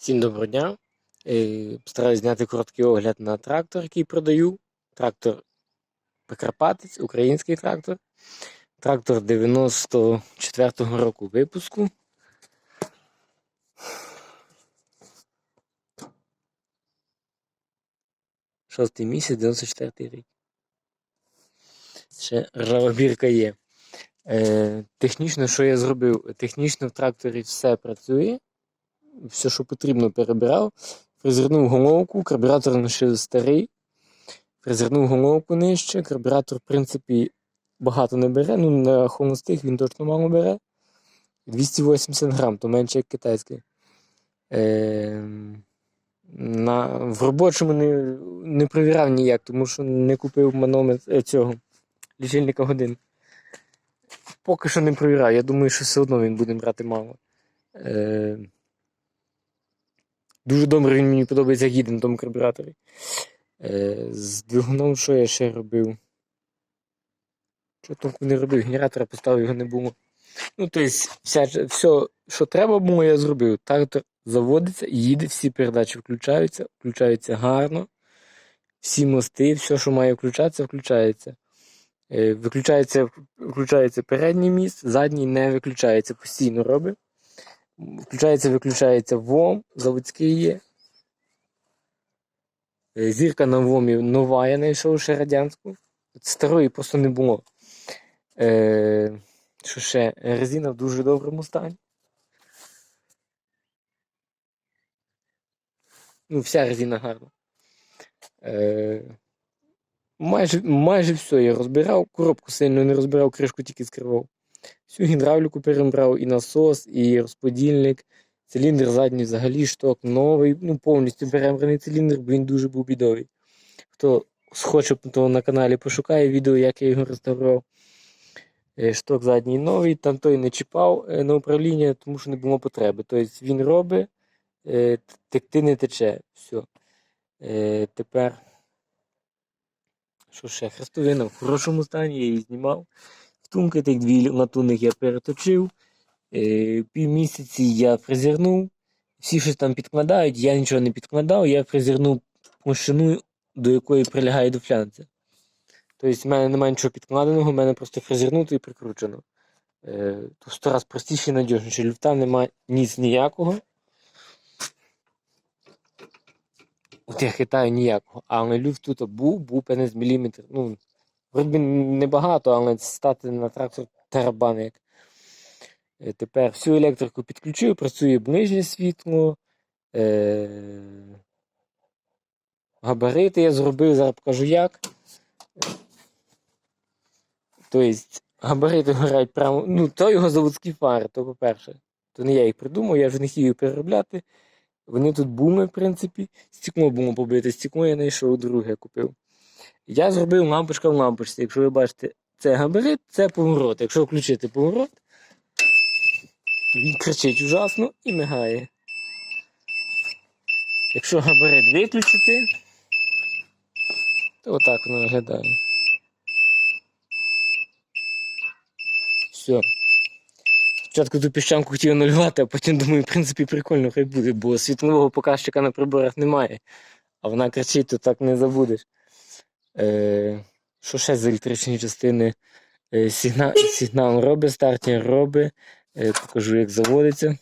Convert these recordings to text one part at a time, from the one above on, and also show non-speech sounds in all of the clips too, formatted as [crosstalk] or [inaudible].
Всім доброго дня. Е, Постараюсь зняти короткий огляд на трактор, який продаю. Трактор Прикарпатець, український трактор. Трактор 94-го року випуску. Шостий місяць, 94 рік. Ще ржава бірка є. Е, технічно, що я зробив? Технічно в тракторі все працює все, що потрібно, перебирав. Фрезернув головку, карбюратор лише старий. Фрезернув головку нижче. Карбюратор, в принципі, багато не бере. Ну, на холостих він точно мало бере. 280 грам, то менше як китайський. Е, на, В робочому не не провіряв ніяк, тому що не купив манометр е, цього лічильника годин. Поки що не провіряв. Я думаю, що все одно він буде брати мало. Е, Дуже добре він мені подобається, їде на тому карбюраторі. Е, з двигуном, що я ще робив? Що толку не робив? Генератора поставив, його не було. Ну, тобто, вся, все, що треба було, я зробив. Трактор заводиться, їде, всі передачі включаються, включаються гарно. Всі мости, все, що має включатися, включається. Е, виключається, включається передній міст, задній не виключається, постійно робить. Включається, виключається ВОМ, заводський є. Е, Зірка на ВОМі нова, я знайшов ще радянську. Старої просто не було. Е, Що ще? Резина в дуже доброму стані. Ну, вся резина гарна. Е, майже, майже все я розбирав. Коробку сильно не розбирав, кришку тільки скривав. Всю гідравліку перебрав, і насос, і розподільник. Циліндр задній взагалі шток новий. Ну, повністю перебраний циліндр, бо він дуже був бідовий. Хто схоче, то на каналі пошукає відео, як я його реставрував. Е, Шток задній новий, там той не чіпав е, на управління, тому що не було потреби. Тобто він робить, е, текти не тече. Все. Тепер, що ще? Хрестовина в хорошому стані, я її знімав. Втумки тих дві латунних я переточив. Е, Півмісяці я фрезернув. Всі щось там підкладають, я нічого не підкладав, я фрезернув площину, до якої прилягає до флянця. Тобто в мене немає нічого підкладеного, в мене просто фрезернуто і прикручено. Е, то сто раз простіше і надіжніше. Люфта немає ніц ніякого. От я хитаю ніякого. Але люфт тут був, був певне з міліметр. Ну, Вроді небагато, але стати на трактор тарабан як. Е, Тепер всю електрику підключив, працює ближнє світло. Е... Габарити я зробив, зараз покажу як. Тобто габарити горять прямо. Ну, то його заводські фари, то по-перше. То не я їх придумав, я вже не хотів переробляти. Вони тут були, в принципі. Стекло було побите, стекло я знайшов друге купив. Я зробив лампочка в лампочці. Якщо ви бачите, це габарит, це поворот. Якщо включити поворот, він кричить ужасно і мигає. Якщо габарит виключити, то отак воно виглядає. Все. Спочатку ту піщанку хотів анулювати, а потім думаю, в принципі, прикольно хай буде, бо світлового показчика на приборах немає. А вона кричить, то так не забудеш. Е, Що ще з електричної частини? Е, Сигнал, сигнал робить, стартінг робить. Е, покажу, як заводиться.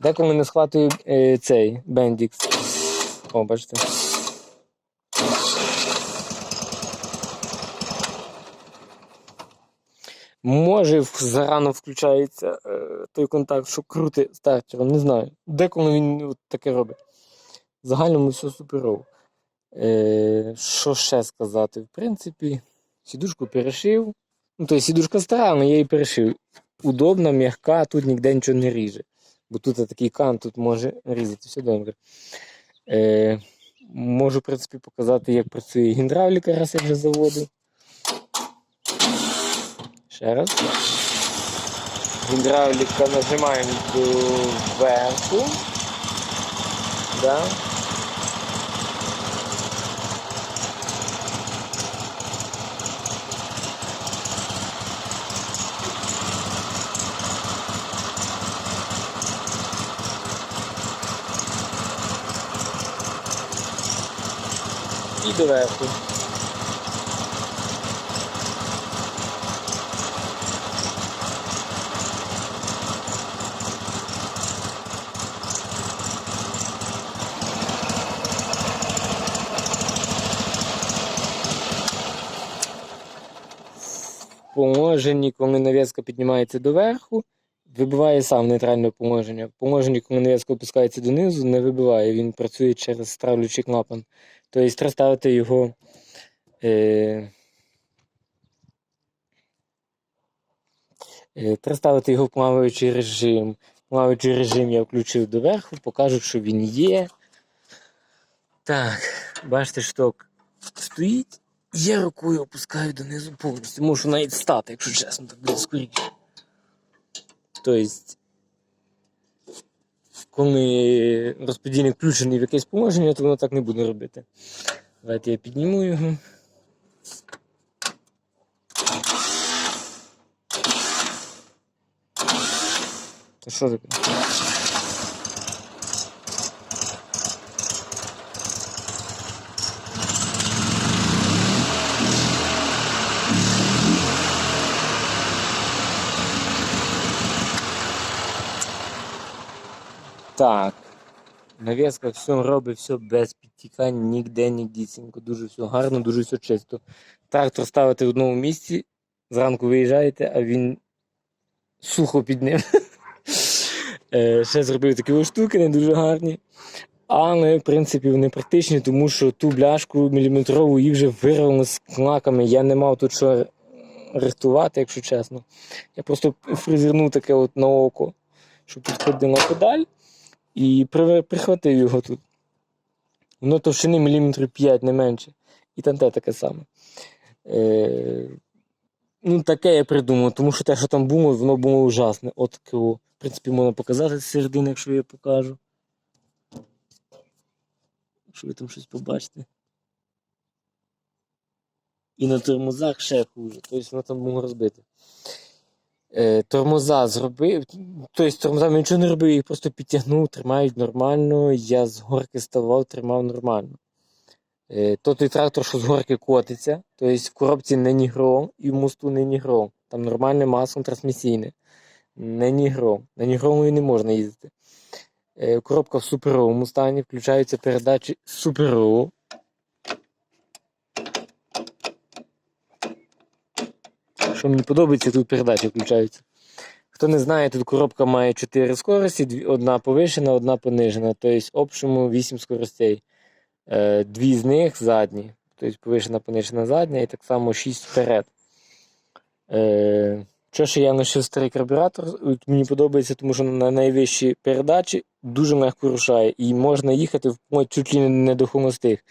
Деколи не схватую е, цей Bendix. О, бачите. Може, зарано включається е, той контакт, що крути стартером, не знаю. Деколи він от таке робить. В загальному все суперово. Е, Що ще сказати? В принципі, сідушку перешив. Ну, тобто сідушка стара, але я її перешив. Удобна, м'яка, тут ніде нічого не ріже. Бо тут такий кант, тут може різати, все добре. Е, Можу, в принципі, показати, як працює гідравліка, раз я вже заводив. Ще раз. Гідравліка нажимаємо вверху. Да. І доверху. Положенні, коли нав'язка піднімається доверху, вибиває сам нейтральне положення. В положенні, коли нав'язка опускається донизу, не вибиває, він працює через стравлючий клапан. Тобто треба ставити його. Е, е, треба ставити його в плаваючий режим. Плаваючий режим я включив доверху, покажу, що він є. Так, бачите, шток стоїть. Я рукою опускаю донизу повністю. Можу навіть стати, якщо чесно, так буде скоріше. Тобто, коли розподільник включений в якесь положення, то воно так не буде робити. Давайте я підніму його. Що таке? Так. Навіска все робить, все без підтікань, ніде, нігдісінько. Дуже все гарно, дуже все чисто. Трактор ставите в одному місці, зранку виїжджаєте, а він сухо під ним. [laughs] Е, Ще зробив такі штуки, не дуже гарні. Але, в принципі, вони практичні, тому що ту бляшку міліметрову її вже вирвали з клаками. Я не мав тут що рихтувати, якщо чесно. Я просто фрезернув таке от на око, щоб підходила педаль. І прихватив його тут. Воно товщини міліметрів 5, не менше. І там те таке саме. Е, ну, таке я придумав, тому що те, що там було, воно було ужасне. От таке. В принципі, можна показати з середини, якщо я покажу. Якщо ви там щось побачите. І на тормозах ще хуже. Тобто воно там було розбите. Е, тормоза зробив. Тобто тормозами нічого не робив, їх просто підтягнув, тримають нормально. Я з горки ставав, тримав нормально. Е, то той трактор, що з горки котиться, тобто в коробці не нігром і в мосту не нігром. Там нормальне масло трансмісійне. Не нігром. На нігромові не можна їздити. Е, коробка в суперовому стані, включаються передачі суперово. Що мені подобається, тут передачі включаються. Хто не знає, тут коробка має 4 скорості, одна повишена, одна понижена. Тобто общому 8 скоростей. Е, Дві з них задні. Тобто повишена, понижена задня і так само 6 вперед. Е, Що ще я лишив старий карбюратор, мені подобається, тому що на найвищі передачі дуже легко рушає. І можна їхати чуть ли не до холостих.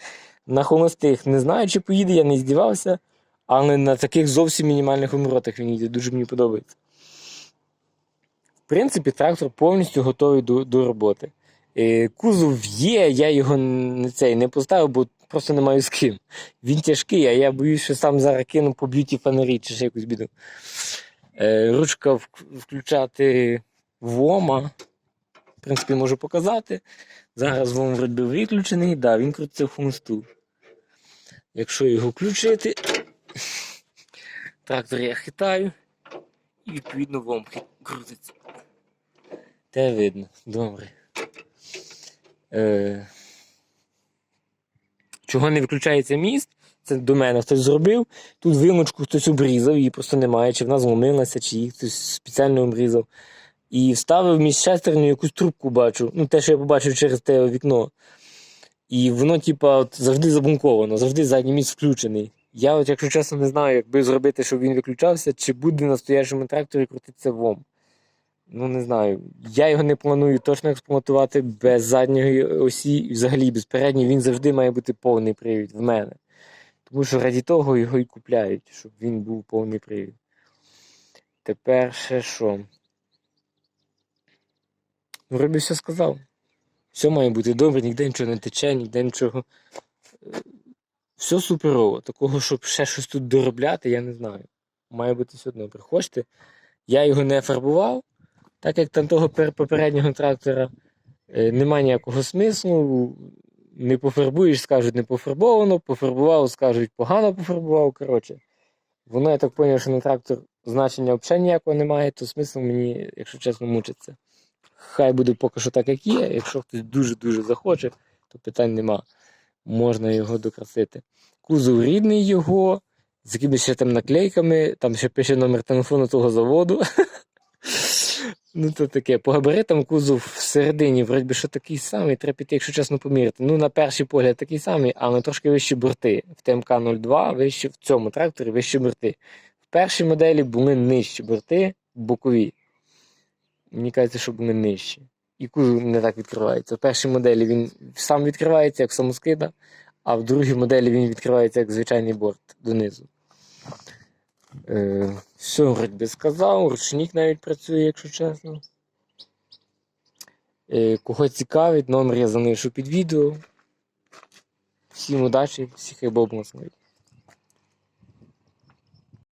На холостих не знаю, чи поїде, я не здівався. Але на таких зовсім мінімальних оборотах він їде, дуже мені подобається. В принципі, трактор повністю готовий до, до роботи. Е, кузов є, я його не, цей, не поставив, бо просто не маю з ким. Він тяжкий, а я боюсь, що сам зараз кину по б'юті фонарі чи ще якусь біду. Е, ручка вк- включати ВОМа. В принципі, можу показати. Зараз ВОМ вроді виключений, да, він крутиться в хомосту. Якщо його включити, Трактор я хитаю і відповідно вомхи крутиться. Те видно, добре. Е... Чого не виключається міст? Це до мене хтось зробив. Тут вилочку хтось обрізав, її просто немає, чи вона зломилася, чи її хтось спеціально обрізав. І вставив між шестерню якусь трубку бачу. Ну, те, що я побачив через те вікно. І воно, типа, завжди забунковано, завжди задній міст включений. Я, от, якщо чесно, не знаю, якби зробити, щоб він виключався, чи буде на стоячому тракторі крутитися ВОМ. Ну, не знаю. Я його не планую точно експлуатувати без задньої осі і взагалі без передньої. Він завжди має бути повний привід в мене. Тому що раді того його і купляють, щоб він був повний привід. Тепер ще що? Робі все сказав. Все має бути добре, ніде нічого не тече, ніде нічого. Все суперово. Такого, щоб ще щось тут доробляти, я не знаю. Має бути все добре. Хочете? Я його не фарбував, так як там того попереднього трактора е, немає ніякого смислу. Не пофарбуєш, скажуть, не пофарбовано, пофарбував, скажуть, погано пофарбував. Коротше, воно, я так зрозумів, що на трактор значення взагалі ніякого немає, то смисл мені, якщо чесно, мучиться. Хай буде поки що так, як є. Якщо хтось дуже-дуже захоче, то питань нема. Можна його докрасити. Кузов рідний його, з якимись ще там наклейками, там ще пише номер телефону того заводу. [laughs] Ну, то таке. По габаритам кузов всередині, вроді що такий самий, треба піти, якщо чесно поміряти. Ну, на перший погляд такий самий, але трошки вищі борти. В ТМК-02 вище в цьому тракторі вищі борти. В першій моделі були нижчі борти, бокові. Мені кажеться, що були нижчі. І кузов не так відкривається. В першій моделі він сам відкривається, як самоскида, а в другій моделі він відкривається як звичайний борт донизу. Е, все, вроді би сказав, ручник навіть працює, якщо чесно. Е, кого цікавить, номер я залишу під відео. Всім удачі, всіх Бог благословить.